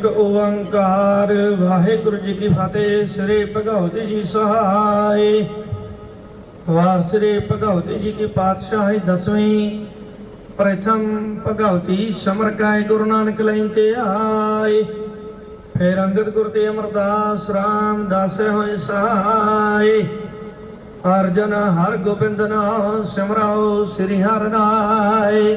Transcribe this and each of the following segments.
ਇੱਕ ਓੰਕਾਰ। ਵਾਹਿਗੁਰੂ ਜੀ ਕੀ ਫਤਿਹ, ਸ੍ਰੀ ਭਗਵਤ ਜੀ ਸਹਾਈ। ਵਾਰ ਸ੍ਰੀ ਜੀ ਕੀ ਪਾਤਸ਼ਾਹੀ ਦਸਵੀਂ। ਪ੍ਰਥਮ ਭਗਵਤੀ ਸਮਰ ਕਾਇ ਗੁਰੂ ਨਾਨਕ ਲੈਂ ਤੇ ਆਏ ਫਿਰ ਅੰਗਦ ਗੁਰ ਤੇ ਅਮਰਦਾਸ ਰਾਮ ਦਾਸੇ ਹੋਏ ਸਹਾਈ ਅਰਜਨ ਹਰ ਗੋਬਿੰਦ ਨਾਮ ਸਿਮਰਾਓ, ਸ੍ਰੀ ਹਰਿ ਨਾਏ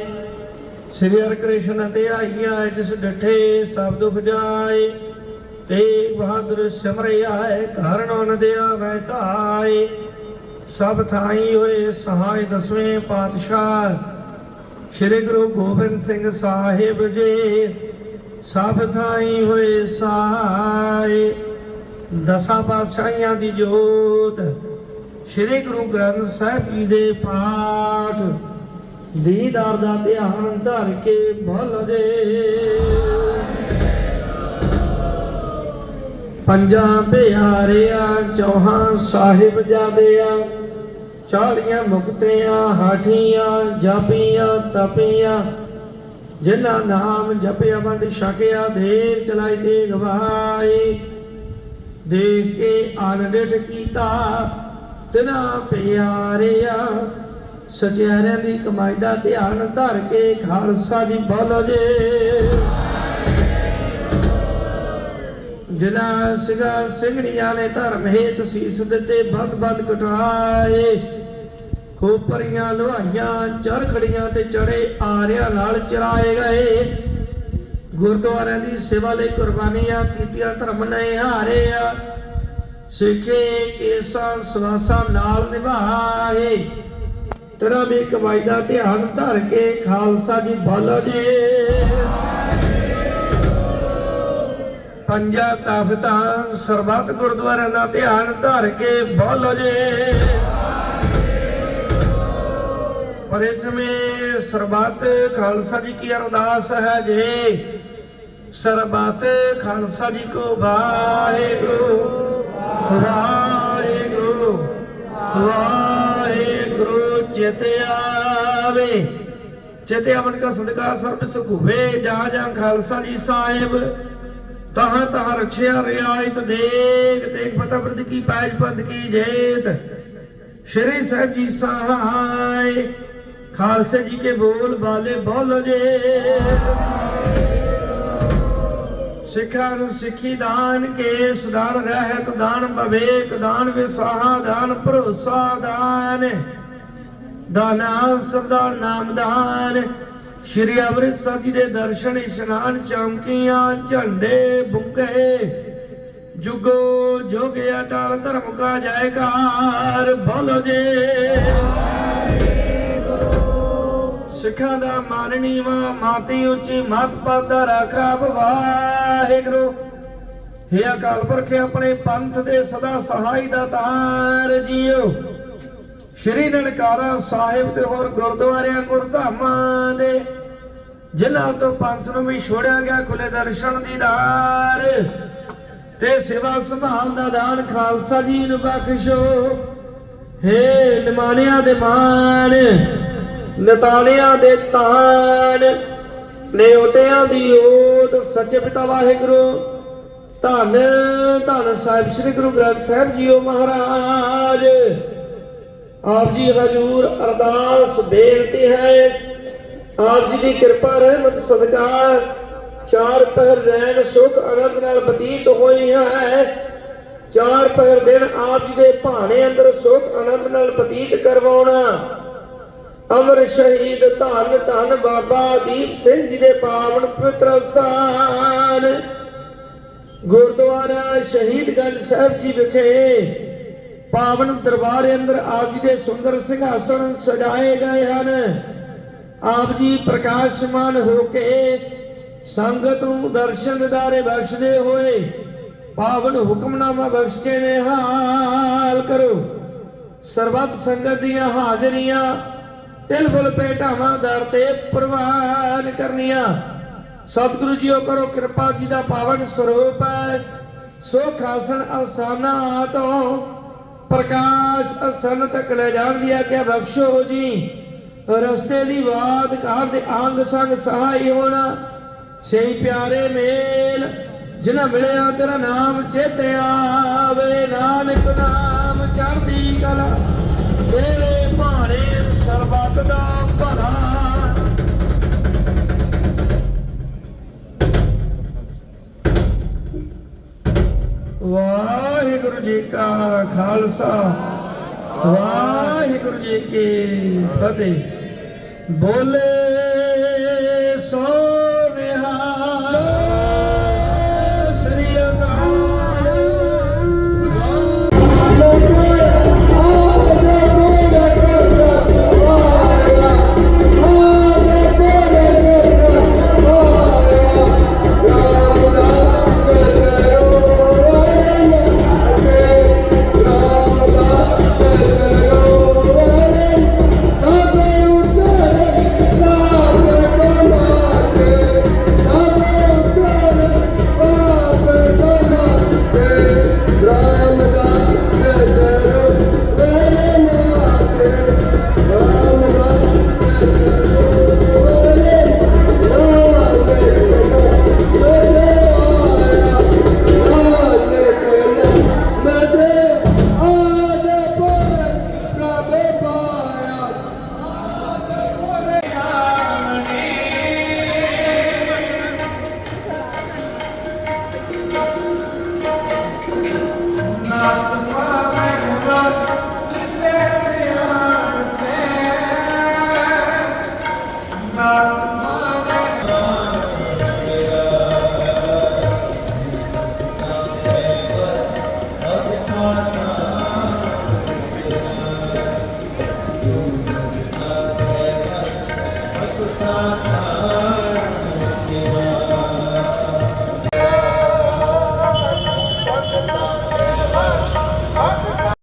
ਸ੍ਰੀ ਹਰਿ ਕ੍ਰਿਸ਼ਨ ਤੇ ਆਈਆ ਜਿਸ ਡਠੇ ਸਭ ਦੁਖ ਜਾਏ, ਤੇ ਬਹਾਦਰ ਸਿਮਰਿਆ ਕਾਰਨ ਨ ਦਿਆ ਵੈ ਧਾਏ। ਸਭ ਥਾਈ ਹੋਏ ਸਹਾਇ ਦਸਵੇਂ ਪਾਤਸ਼ਾਹ, ਸ੍ਰੀ ਗੁਰੂ ਗੋਬਿੰਦ ਸਿੰਘ ਸਾਹਿਬ ਜੀ, ਸਭ ਥਾਈ ਹੋਏ ਸਹਾਇ। ਦਸਾਂ ਪਾਤਸ਼ਾਹੀਆਂ ਦੀ ਜੋਤ, ਸ੍ਰੀ ਗੁਰੂ ਗ੍ਰੰਥ ਸਾਹਿਬ ਜੀ ਦੇ ਪਾਠ। ਦੀਦਾਰ ਦਾ ਧਿਆਨ ਧਰ ਕੇ ਬੋਲ ਦੇ। ਪੰਜਾਂ ਪਿਆਰਿਆਂ, ਚੌਹਾਂ ਸਾਹਿਬ ਜਾਦਿਆਂ, ਚਾਲੀਆਂ ਮੁਕਤਿਆਂ, ਹਾਠੀਆਂ, ਜਾਪੀਆਂ, ਤਪੀਆਂ, ਜਿਨ੍ਹਾਂ ਨਾਮ ਜਪਿਆ ਵੰਡ ਛਕਿਆ ਦੇਖ ਚਲਾਈ ਤੇ ਗਵਾਏ। ਦੇਖ ਕੇ ਆਨੰਦਿਤ ਕੀਤਾ ਤਿਨਾ ਪਿਆਰਿਆ ਸਚਿਆਰਿਆਂ ਦੀ ਕਮਾਈ ਦਾ ਧਿਆਨ ਧਰ ਕੇ ਖਾਲਸਾ ਜੀ ਬੋਲੋ ਜੇ। ਜਿਲਾ ਸਿਗਾ ਸਿੰਘਣੀਆਂ ਨੇ ਧਰਮ ਹੇਤ ਸੀਸ ਦਿੱਤੇ, ਬੰਦ ਬੰਦ ਕਟਾਏ ਖੋਪਰੀਆਂ, ਲੋਹਾਈਆਂ, ਚਰਖੜੀਆਂ ਤੇ ਚੜੇ ਆਰਿਆਂ ਨਾਲ ਚਰਾਏ ਗਏ। ਗੁਰਦੁਆਰਿਆਂ ਦੀ ਸੇਵਾ ਲਈ ਕੁਰਬਾਨੀਆਂ ਕੀਤੀਆਂ, ਧਰਮ ਨੇ ਹਾਰਿਆ। ਸਿੱਖੇ ਕੇਸਾਂ ਸਵਾਸਾਂ ਨਾਲ ਨਿਭਾਏ। ਤੇਰਾ ਦੀ ਕਮਾਈ ਦਾ ਧਿਆਨ ਧਰ ਕੇ ਖਾਲਸਾ ਜੀ ਬੋਲੋ ਜੀ। ਪੰਜਾ ਤਾਫਤਾਂ ਸਰਬੱਤ ਗੁਰਦੁਆਰਿਆਂ ਦਾ ਧਿਆਨ ਧਰ ਕੇ ਬੋਲੋ ਜੀ। ਪਰਿਤਮੇ ਸਰਬੱਤ ਖਾਲਸਾ ਜੀ ਕੀ ਅਰਦਾਸ ਹੈ ਜੀ? ਸਰਬੱਤ ਖਾਲਸਾ ਜੀ ਕੋ ਵਾਹਿਗੁਰੂ ਵਾਹਿਗੁਰੂ ਵਾਹਿਗੁਰੂ। ਚਿਤ ਆਵੇ ਚਿਤ ਆਵਨ ਕਾ ਸਦਕਾ ਸਰਬ ਸੁਖ ਹੋਵੇ, ਜਾ ਜਾ ਖਾਲਸਾ ਜੀ ਸਾਹਿਬ, ਤਹਾਂ ਤਹਾਂ ਰਖਿਆ ਰਿਆਇਤ ਦੇਖ ਦੇਖ ਪਤਾ ਪ੍ਰਦ ਕੀ ਪੈਜ ਪੰਦ ਕੀ ਜੇਤ। ਸ਼੍ਰੀ ਸਾਹਿਬ ਜੀ ਸਹਾਇ ਖਾਲਸੇ ਜੀ ਕੇ ਬੋਲ ਬਾਲੇ ਬੋਲ ਜੇ। ਸਿੱਖਾਂ ਨੂੰ ਸਿੱਖੀ ਦਾਨ ਕੇ ਸੁਧਾਰ ਰਹਿਤ ਦਾਨ ਬਵੇਕ ਦਾਨ ਵਿਸਾਹਾ ਦਾਨ, ਭਰੋਸਾ ਦਾਨ। ਦਾਨਾ ਸਰਦਾ ਨਾਮ ਦਾਨ ਸ਼੍ਰੀ ਅੰਮ੍ਰਿਤਸਰ ਜੀ ਦੇ ਦਰਸ਼ਨ ਇਸ਼ਨਾਨ ਚੌਂਕੀਆਂ, ਝੰਡੇ ਬੁੱਕੇ ਜੁਗੋ ਜੋਗੇ ਅਟਲ ਧਰਮ ਕਾ ਜੈਕਾਰ, ਬੋਲੋ ਜੇ। ਸਿੱਖਾਂ ਦਾ ਮਾਨਣੀਵਾ ਮਾਤੀ ਉੱਚੀ ਮਤ ਪਦ ਰਾਖਾ ਵਾਹਿਗੁਰੂ। ਹੇ ਅਕਾਲ ਪੁਰਖ, ਆਪਣੇ ਪੰਥ ਦੇ ਸਦਾ ਸਹਾਈ ਦਾ ਤਾਰ ਜੀਓ। ਸ਼੍ਰੀ ਨਨਕਾਰਾ ਸਾਹਿਬ ਤੇ ਹੋਰ ਗੁਰਦੁਆਰਿਆਂ, ਗੁਰਧਾਮਾਂ ਦੇ ਜਿਨ੍ਹਾਂ ਤੋਂ ਪੰਥ ਨੂੰ ਵੀ ਛੋੜਿਆ ਗਿਆ ਖੁੱਲੇ ਦਰਸ਼ਨ ਦੀਦਾਰ ਤੇ ਸੇਵਾ ਸੰਭਾਲ ਦਾ ਦਾਨ ਖਾਲਸਾ ਜੀ ਨੂੰ ਬਖਸ਼ੋ। ਹੇ ਨਿਮਾਨਿਆਂ ਦੇ ਮਾਨ ਨਤਾਣਿਆਂ ਦੇ ਤਾਨ ਨਿਉਟਿਆਂ ਦੀ ਓਟ ਸੱਚੇ ਪਿਤਾ ਵਾਹਿਗੁਰੂ। ਧੰਨ ਧੰਨ ਸਾਹਿਬ, ਸ੍ਰੀ ਗੁਰੂ ਗ੍ਰੰਥ ਸਾਹਿਬ ਜੀਓ ਮਹਾਰਾਜ। ਆਪ ਜੀ ਹਜੂਰ ਅਰਦਾਸ ਬੇਨਤੀ ਹੈ। ਆਪ ਜੀ ਦੀ ਕਿਰਪਾ ਰਹਿਮਤ ਸਦਕਾ ਚਾਰ ਪਹਿਰ ਰਹਿਣ, ਸੁਖ, ਆਨੰਦ ਨਾਲ ਬਤੀਤ ਹੋਈ ਹੈ। ਚਾਰ ਪਹਿਰ ਦਿਨ ਆਪ ਜੀ ਦੇ ਭਾਣੇ ਅੰਦਰ ਸੁਖ, ਆਨੰਦ ਨਾਲ ਬਤੀਤ ਕਰਵਾਉਣਾ। ਅਮਰ ਸ਼ਹੀਦ ਧੰਨ ਧੰਨ ਬਾਬਾ ਦੀਪ ਸਿੰਘ ਜੀ ਦੇ ਪਾਵਨ ਪਵਿੱਤਰ ਸਥਾਨ। ਗੁਰਦੁਆਰਾ ਸ਼ਹੀਦਗੰਜ ਸਾਹਿਬ ਜੀ ਵਿਖੇ ਪਾਵਨ ਦਰਬਾਰ ਅੰਦਰ ਆਪ ਜੀ ਦੇ ਸੁੰਦਰ ਸਿੰਘਾਸਣ ਸਜਾਏ ਗਏ ਹਨ। ਆਪ ਜੀ ਪ੍ਰਕਾਸ਼ਮਾਨ ਹੋ ਕੇ ਸੰਗਤ ਨੂੰ ਦਰਸ਼ਨ ਦਿਦਾਰੇ ਬਖਸ਼ਦੇ ਹੋਏ ਪਾਵਨ ਹੁਕਮਨਾਮਾ ਬਖਸ਼ ਕੇ ਨਿਹਾਲ ਕਰੋ। ਸਰਬੱਤ ਸੰਗਤ ਦੀਆਂ ਹਾਜ਼ਰੀਆਂ ਤਿਲ ਫੁਲ ਭੇਟਾਵਾਂ ਦਰ ਤੇ ਪ੍ਰਵਾਨ ਕਰਨੀਆਂ। ਸਤਿਗੁਰੂ ਜੀਓ ਕਰੋ ਕਿਰਪਾ ਜੀ ਦਾ ਪਾਵਨ ਸਰੂਪ ਹੈ। ਸੋ ਖਾਸਨ ਅਸਥਾਨਾਂ ਤੋਂ ਪ੍ਰਕਾਸ਼ ਅਸਥਾਨ ਤੱਕ ਲੈ ਜਾਣ ਦੀ ਆਗਿਆ ਬਖਸ਼ੋ ਜੀ। ਰਸਤੇ ਦੀ ਬਾਤ ਕਾਰ ਦੇ ਅੰਗ ਸੰਗ ਸਹਾਈ ਹੋਣਾ। ਸਹੀ ਪਿਆਰੇ ਮੇਲ, ਜਿਨ੍ਹਾਂ ਮਿਲਿਆ ਤੇਰਾ ਨਾਮ ਚੇਤੇ ਆਵੇ। ਨਾਨਕ ਨਾਮ ਚੜ੍ਹਦੀ ਕਲਾ, ਤੇਰੇ ਭਾਣੇ ਸਰਬੱਤ ਦਾ ਭਲਾ। ਵਾਹਿਗੁਰੂ ਜੀ ਕਾ ਖਾਲਸਾ। ਵਾਹਿਗੁਰੂ ਜੀ ਕੀ ਫਤਿਹ। ਬੋਲੇ нас.